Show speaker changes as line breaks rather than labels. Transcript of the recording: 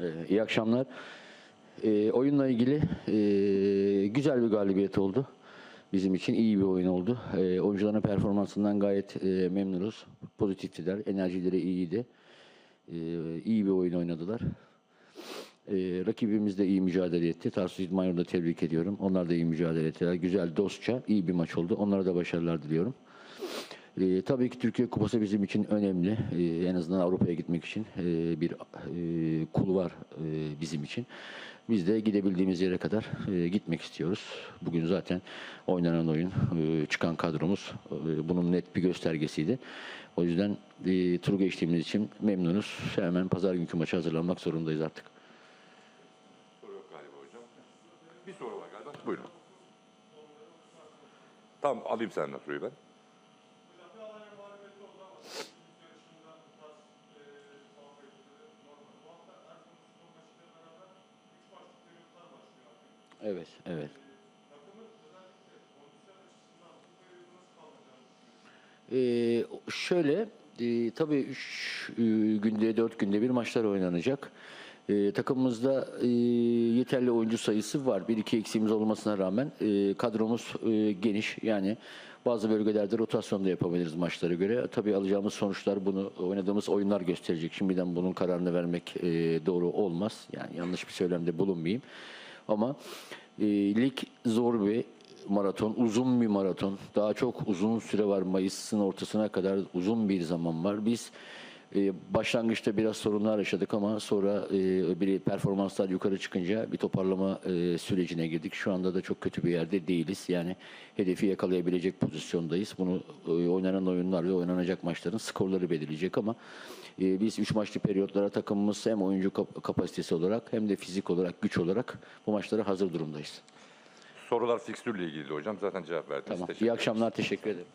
Ee, iyi akşamlar. Ee, oyunla ilgili e, güzel bir galibiyet oldu. Bizim için iyi bir oyun oldu. Ee, oyuncuların performansından gayet e, memnunuz. Pozitiftiler, enerjileri iyiydi. Ee, iyi bir oyun oynadılar. Ee, rakibimiz de iyi mücadele etti. Tarsus İdmanı'nı da tebrik ediyorum. Onlar da iyi mücadele ettiler. Güzel, dostça, iyi bir maç oldu. Onlara da başarılar diliyorum. Ee, tabii ki Türkiye Kupası bizim için önemli. Ee, en azından Avrupa'ya gitmek için ee, bir e, kul var e, bizim için. Biz de gidebildiğimiz yere kadar e, gitmek istiyoruz. Bugün zaten oynanan oyun, e, çıkan kadromuz e, bunun net bir göstergesiydi. O yüzden e, turu geçtiğimiz için memnunuz. Hemen pazar günkü maça hazırlanmak zorundayız artık.
Soru yok galiba hocam. Bir soru var galiba. Buyurun. Tamam alayım senden soruyu ben.
Evet, evet. Ee, şöyle, e, tabii üç e, günde, dört günde bir maçlar oynanacak. E, takımımızda e, yeterli oyuncu sayısı var. Bir iki eksiğimiz olmasına rağmen e, kadromuz e, geniş. Yani bazı bölgelerde rotasyon da yapabiliriz maçlara göre. Tabii alacağımız sonuçlar bunu oynadığımız oyunlar gösterecek. Şimdiden bunun kararını vermek e, doğru olmaz. Yani yanlış bir söylemde bulunmayayım. Ama e, lig zor bir maraton, uzun bir maraton. Daha çok uzun süre var. Mayıs'ın ortasına kadar uzun bir zaman var. Biz başlangıçta biraz sorunlar yaşadık ama sonra e, bir performanslar yukarı çıkınca bir toparlama e, sürecine girdik. Şu anda da çok kötü bir yerde değiliz. Yani hedefi yakalayabilecek pozisyondayız. Bunu e, oynanan oyunlar ve oynanacak maçların skorları belirleyecek ama biz 3 maçlı periyotlara takımımız hem oyuncu kap- kapasitesi olarak hem de fizik olarak, güç olarak bu maçlara hazır durumdayız.
Sorular fikstürle ilgili hocam. Zaten cevap verdiniz.
Tamam. İyi akşamlar. Teşekkür ederim.